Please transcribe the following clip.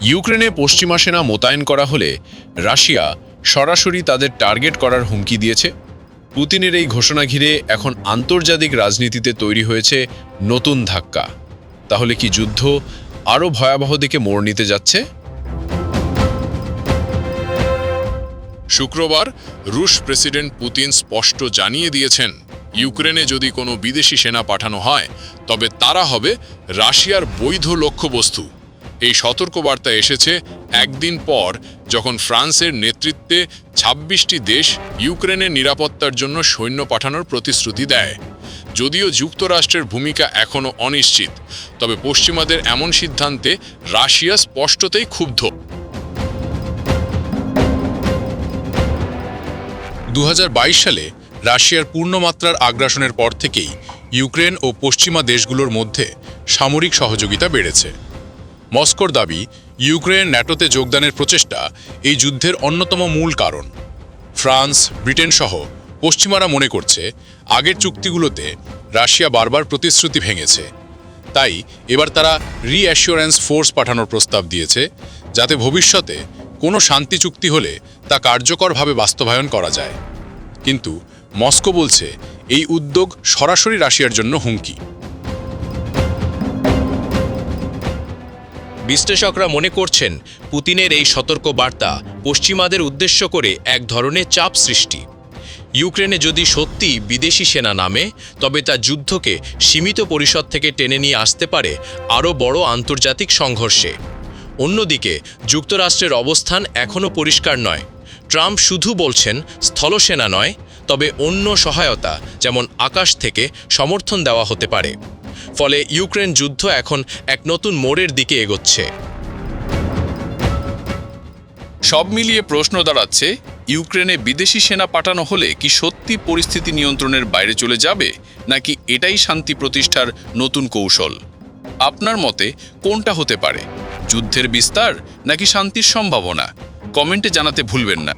ইউক্রেনে পশ্চিমা সেনা মোতায়েন করা হলে রাশিয়া সরাসরি তাদের টার্গেট করার হুমকি দিয়েছে। পুতিনের এই ঘোষণা ঘিরে এখন আন্তর্জাতিক রাজনীতিতে তৈরি হয়েছে নতুন ধাক্কা। তাহলে কি যুদ্ধ আরও ভয়াবহ দিকে মোড় নিতে যাচ্ছে? শুক্রবার রুশ প্রেসিডেন্ট পুতিন স্পষ্ট জানিয়ে দিয়েছেন, ইউক্রেনে যদি কোনো বিদেশি সেনা পাঠানো হয়, তবে তারা হবে রাশিয়ার বৈধ লক্ষ্যবস্তু। এই সতর্কবার্তা এসেছে একদিন পর যখন ফ্রান্সের নেতৃত্বে ২৬টি দেশ ইউক্রেনের নিরাপত্তার জন্য সৈন্য পাঠানোর প্রতিশ্রুতি দেয়। যদিও যুক্তরাষ্ট্রের ভূমিকা এখনও অনিশ্চিত, তবে পশ্চিমাদের এমন সিদ্ধান্তে রাশিয়া স্পষ্টতেই ক্ষুব্ধ। দু হাজার বাইশ সালে রাশিয়ার পূর্ণমাত্রার আগ্রাসনের পর থেকেই ইউক্রেন ও পশ্চিমা দেশগুলোর মধ্যে সামরিক সহযোগিতা বেড়েছে। মস্কোর দাবি ইউক্রেন ন্যাটোতে যোগদানের প্রচেষ্টা এই যুদ্ধের অন্যতম মূল কারণ। ফ্রান্স, ব্রিটেন সহ পশ্চিমারা মনে করছে, আগের চুক্তিগুলোতে রাশিয়া বারবার প্রতিশ্রুতি ভেঙেছে। তাই এবার তারা রিঅ্যাসিওরেন্স ফোর্স পাঠানোর প্রস্তাব দিয়েছে, যাতে ভবিষ্যতে কোনো শান্তি চুক্তি হলে তা কার্যকরভাবে বাস্তবায়ন করা যায়। কিন্তু মস্কো বলছে, এই উদ্যোগ সরাসরি রাশিয়ার জন্য হুমকি। বিশ্লেষকরা মনে করছেন পুতিনের এই সতর্ক বার্তা পশ্চিমাদের উদ্দেশ্য করে এক ধরনের চাপ সৃষ্টি। ইউক্রেনে যদি সত্যি বিদেশি সেনা নামে, তবে তা যুদ্ধকে সীমিত পরিষদ থেকে টেনে নিয়ে আসতে পারে আরও বড় আন্তর্জাতিক সংঘর্ষে। অন্যদিকে, যুক্তরাষ্ট্রের অবস্থান এখনও পরিষ্কার নয়। ট্রাম্প শুধু বলছেন স্থলসেনা নয়, তবে অন্য সহায়তা, যেমন আকাশ থেকে সমর্থন দেওয়া হতে পারে। ফলে ইউক্রেন যুদ্ধ এখন এক নতুন মোড়ের দিকে এগোচ্ছে। সব মিলিয়ে প্রশ্ন দাঁড়াচ্ছে, ইউক্রেনে বিদেশি সেনা পাঠানো হলে কি সত্যি পরিস্থিতি নিয়ন্ত্রণের বাইরে চলে যাবে, নাকি এটাই শান্তি প্রতিষ্ঠার নতুন কৌশল? আপনার মতে কোনটা হতে পারে, যুদ্ধের বিস্তার নাকি শান্তির সম্ভাবনা? কমেন্টে জানাতে ভুলবেন না।